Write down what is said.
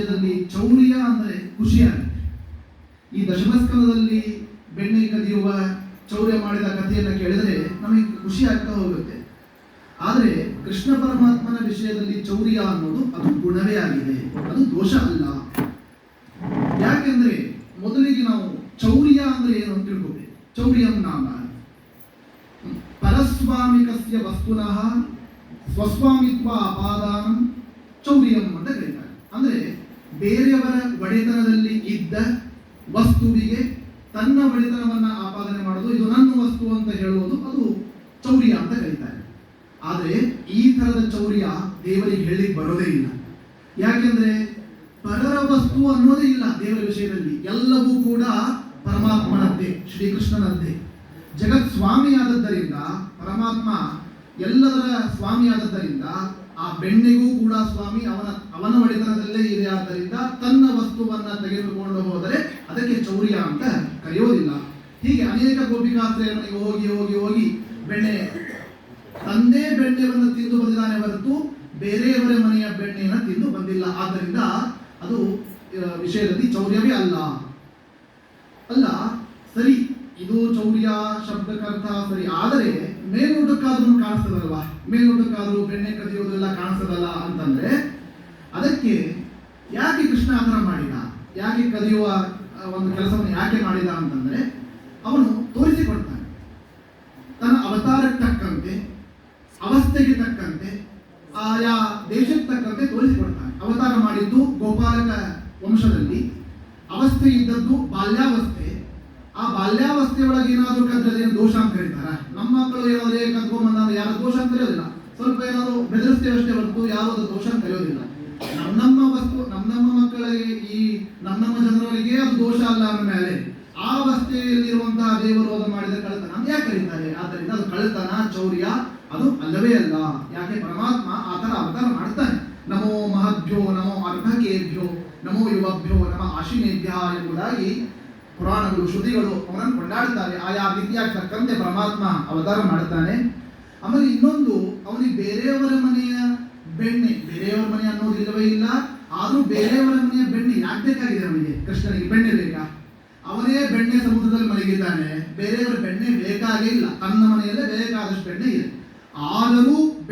ವಿಷಯದಲ್ಲಿ ಚೌರ್ಯ ಅಂದರೆ ಖುಷಿಯಾಗಿದೆ ಈ ದಶಮಸ್ಕಲದಲ್ಲಿ ಬೆಣ್ಣೆ ಕದಿಯುವ ಚೌರ್ಯ ಮಾಡಿದ ಕಥೆಯನ್ನು ಕೇಳಿದರೆ ನಮಗೆ ಖುಷಿ ಆಗ್ತಾ ಹೋಗುತ್ತೆ. ಆದರೆ ಕೃಷ್ಣ ಪರಮಾತ್ಮನ ವಿಷಯದಲ್ಲಿ ಚೌರ್ಯ ಅನ್ನೋದು ಅದು ಗುಣವೇ ಆಗಿದೆ. ಅದು ದೋಷ ಅಲ್ಲ. ಯಾಕೆಂದ್ರೆ ಮೊದಲಿಗೆ ನಾವು ಚೌರ್ಯ ಅಂದ್ರೆ ಏನು ಅಂತ ತಿಳ್ಕೋಬೇಕು. ಚೌರ್ಯಂ ನಾಮ. ಪರಸ್ವಾಮಿಕಸ್ಯ ವಸ್ತುನಃ ಸ್ವಸ್ವಾಮಿತ್ವ ಅಪಾದಾನಂ ಚೌರ್ಯಂ ಅಂತ ಕರೀತಾರೆ. ಅಂದ್ರೆ ಬೇರೆಯವರ ಒಡೆತನದಲ್ಲಿ ಇದ್ದ ವಸ್ತುವಿಗೆ ತನ್ನ ಒಡೆತನವನ್ನ ಆಪಾದನೆ ಮಾಡೋದು, ಇದು ನನ್ನ ವಸ್ತು ಅಂತ ಹೇಳುವುದು, ಅದು ಚೌರ್ಯ ಅಂತ ಕರೀತಾರೆ. ಆದರೆ ಈ ತರದ ಚೌರ್ಯ ದೇವರಿಗೆ ಹೇಳಿ ಬರೋದೇ ಇಲ್ಲ. ಯಾಕೆಂದ್ರೆ ಪರರ ವಸ್ತು ಅನ್ನೋದೇ ಇಲ್ಲ ದೇವರ ವಿಷಯದಲ್ಲಿ. ಎಲ್ಲವೂ ಕೂಡ ಪರಮಾತ್ಮನದ್ದೇ, ಶ್ರೀಕೃಷ್ಣನದ್ದೇ. ಜಗತ್ ಸ್ವಾಮಿಯಾದದ್ದರಿಂದ ಪರಮಾತ್ಮ ಎಲ್ಲದರ ಸ್ವಾಮಿಯಾದದ್ದರಿಂದ ಆ ಬೆಣ್ಣೆಗೂ ಕೂಡ ಸ್ವಾಮಿ ಅವನ ಅವನ ಒಡೆತನದಲ್ಲೇ ಇದೆ ತೆಗೆದುಕೊಂಡು ಹೋದರೆ ಅದಕ್ಕೆ ಚೌರ್ಯ ಅಂತ ಕರೆಯೋದಿಲ್ಲ. ಹೀಗೆ ಅನೇಕ ಗೋಪಿಕಾಸ್ತ್ರೀಯರಿಗೆ ಹೋಗಿ ಹೋಗಿ ಹೋಗಿ ಬೆಣ್ಣೆ, ತಂದೆ ಬೆಣ್ಣೆಯನ್ನು ತಿಂದು ಬಂದಿದ್ದಾನೆ ಹೊರತು ಬೇರೆಯವರ ಮನೆಯ ಬೆಣ್ಣೆಯನ್ನು ತಿಂದು ಬಂದಿಲ್ಲ. ಆದ್ದರಿಂದ ಅದು ವಿಷಯದಲ್ಲಿ ಚೌರ್ಯವೇ ಅಲ್ಲ. ಅಲ್ಲ, ಸರಿ, ಇದು ಚೌರ್ಯ ಶಬ್ದಕ್ಕರ್ಥ ಸರಿ, ಆದರೆ ಮೇಲ್ನೋಟಕ್ಕಾದ್ರೂ ಕಾಣಿಸ್ತದಲ್ವ? ಮೇಲ್ನೋಟಕ್ಕಾದ್ರೂ ಬೆಣ್ಣೆ ಕದಿಯೋದೆಲ್ಲ ಕಾಣಿಸ್ತದಲ್ಲ ಅಂತಂದ್ರೆ ಅದಕ್ಕೆ ಯಾಕೆ ಕೃಷ್ಣ ಆ ಥರ ಮಾಡಿದ? ಯಾಕೆ ಕದಿಯುವ ಒಂದು ಕೆಲಸವನ್ನು ಯಾಕೆ ಮಾಡಿದ ಅಂತಂದ್ರೆ, ಅವನು ತೋರಿಸಿಕೊಡ್ತಾನೆ. ತನ್ನ ಅವತಾರಕ್ಕೆ ತಕ್ಕಂತೆ, ಅವಸ್ಥೆಗೆ ತಕ್ಕಂತೆ, ಆಯಾ ದೇಶಕ್ಕೆ ತಕ್ಕಂತೆ ತೋರಿಸಿಕೊಡ್ತಾನೆ. ಅವತಾರ ಮಾಡಿದ್ದು ಗೋಪಾಲಕ ವಂಶದಲ್ಲಿ, ಅವಸ್ಥೆ ಇದ್ದದ್ದು ಬಾಲ್ಯಾವಸ್ಥೆ. ಆ ಬಾಲ್ಯಾವಸ್ಥೆಯೊಳಗೆ ಏನಾದರೂ ಏನು ದೋಷ ಅಂತ ಕರೀತಾರ ನಮ್ಮ ಮಕ್ಕಳು ಯಾವುದೇ ಕದ್ಕೊಂಬಂದಾಗ ಯಾರು ದೋಷ ಅಂತ ಕರೆಯೋದಿಲ್ಲ. ಸ್ವಲ್ಪ ಏನಾದರೂ ಬೆದರಿಸ್ತೇವೆ ಅಷ್ಟೇ ಹೊರತು ಯಾವುದೋ ದೋಷ ಅಂತ ಕರೆಯೋದಿಲ್ಲ. ನಮ್ಮ ವಸ್ತು ನಮ್ಮ ನಮ್ಮ ಮಕ್ಕಳಿಗೆ ಈ ನಮ್ಮ ಜನರಿಗೆ ಅದು ದೋಷ ಅಲ್ಲ ಅಂದ ಮೇಲೆ ಆ ಅವಸ್ಥೆಯಲ್ಲಿರುವಂತಹ ದೇವರು ಅದು ಮಾಡಿದ ಕಳ್ಳತನ. ಅಂತ ಯಾಕೆ ಕರೀತಾರೆ? ಆದ್ದರಿಂದ ಅದು ಕಳ್ಳತನ ಚೌರ್ಯ ಅದು ಅಲ್ಲವೇ ಅಲ್ಲ. ಯಾಕೆ? ಪರಮಾತ್ಮ ಆ ಅವತಾರ ಮಾಡ್ತಾನೆ ನಮೋ ಮಹಭ್ಯೋ ನಮೋ ಅರ್ಧಕೇಭ್ಯೋ, ನಮೋ ಯುವಭ್ಯೋ, ನಮ ಆಶಿನೇಭ್ಯ ಎಂಬುದಾಗಿ ಪುರಾಣಗಳು, ಶ್ರುತಿಗಳು ಅವನನ್ನು ಕೊಂಡಾಡುತ್ತಾರೆ. ಆಯಾ ರೀತಿಯಾಗಿ ತಕ್ಕಂತೆ ಪರಮಾತ್ಮ ಅವತಾರ ಮಾಡುತ್ತಾನೆ. ಆಮೇಲೆ ಇನ್ನೊಂದು, ಅವನಿಗೆ ಬೇರೆಯವರ ಮನೆಯ ಬೆಣ್ಣೆ. ಬೇರೆಯವರ ಮನೆ ಅನ್ನೋದು ಇಲ್ಲವೇ ಇಲ್ಲ. ಆದ್ರೂ ಬೇರೆಯವರ ಮನೆಯ ಬೆಣ್ಣೆ. ಯಾಕೆ ಬೇಕಾಗಿದೆ ಅವನಿಗೆ ಕೃಷ್ಣನಿಗೆ ಬೆಣ್ಣೆ ಬೇಕಾ ಅವನೇ ಬೆಣ್ಣೆ ಸಮುದ್ರದಲ್ಲಿ ಮಲಗಿದ್ದಾನೆ ಬೇರೆಯವರ ಬೆಣ್ಣೆ ಬೇಕಾಗೇ ಇಲ್ಲ. ತನ್ನ ಮನೆಯಲ್ಲೇ ಬೇಕಾದಷ್ಟು ಬೆಣ್ಣೆ ಇದೆ. ಆದರೂ